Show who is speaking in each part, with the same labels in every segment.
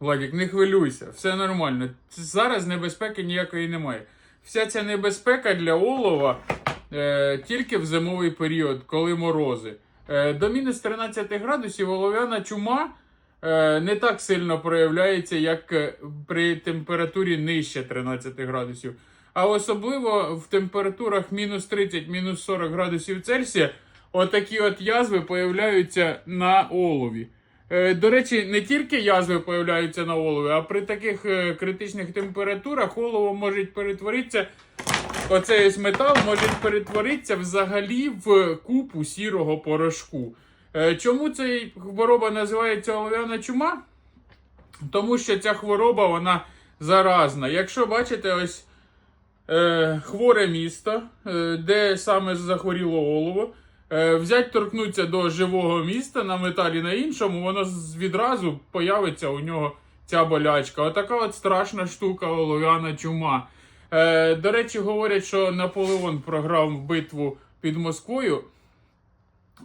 Speaker 1: Владік, не хвилюйся, все нормально. Зараз небезпеки ніякої немає. Вся ця небезпека для олова е, тільки в зимовий період, коли морози. Е, до мінус 13 градусів олов'яна чума е, не так сильно проявляється, як е, при температурі нижче 13 градусів. А особливо в температурах мінус 30, мінус 40 градусів Цельсія, отакі от язви появляються на олові. Е, До речі, не тільки язви появляються на олові, а при таких е, критичних температурах олово може перетворитися, оцей ось метал може перетворитися взагалі в купу сірого порошку. Е, Чому ця хвороба називається олов'яна чума? Тому що ця хвороба вона заразна. Якщо бачите, ось е, хворе місто, де саме захворіло олово, взять торкнуться до живого міста на металі на іншому, воно відразу появиться у нього ця болячка. Отака от страшна штука олов'яна чума. Е, до речі, говорять, що Наполеон програв битву під Москвою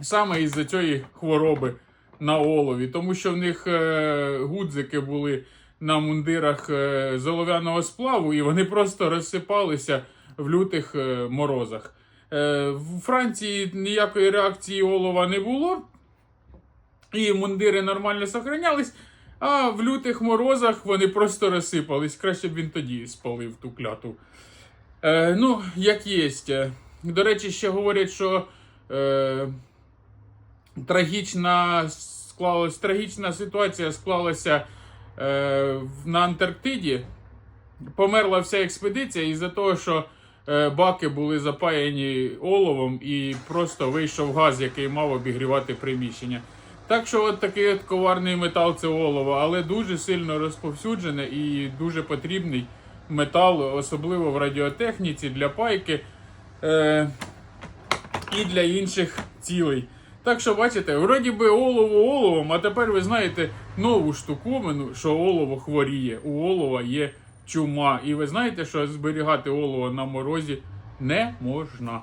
Speaker 1: саме із-за цієї хвороби на олові, тому що в них е, гудзики були на мундирах е, з олов'яного сплаву, і вони просто розсипалися в лютих е, морозах. Е, в Франції ніякої реакції олова не було, і мундири нормально сохранялись. А в лютих морозах вони просто розсипались. Краще б він тоді спалив ту кляту. Е, ну, як єсть. До речі, ще говорять, що е, трагічна, склалась, трагічна ситуація склалася е, на Антарктиді. Померла вся експедиція із-за того, що е, баки були запаяні оловом і просто вийшов газ, який мав обігрівати приміщення. Так що от такий от коварний метал це олово, але дуже сильно розповсюджений і дуже потрібний метал, особливо в радіотехніці для пайки е, і для інших цілей. Так що, бачите, вроді би олово оловом, а тепер ви знаєте нову штуковину, що олово хворіє. У олова є чума. І ви знаєте, що зберігати олово на морозі не можна.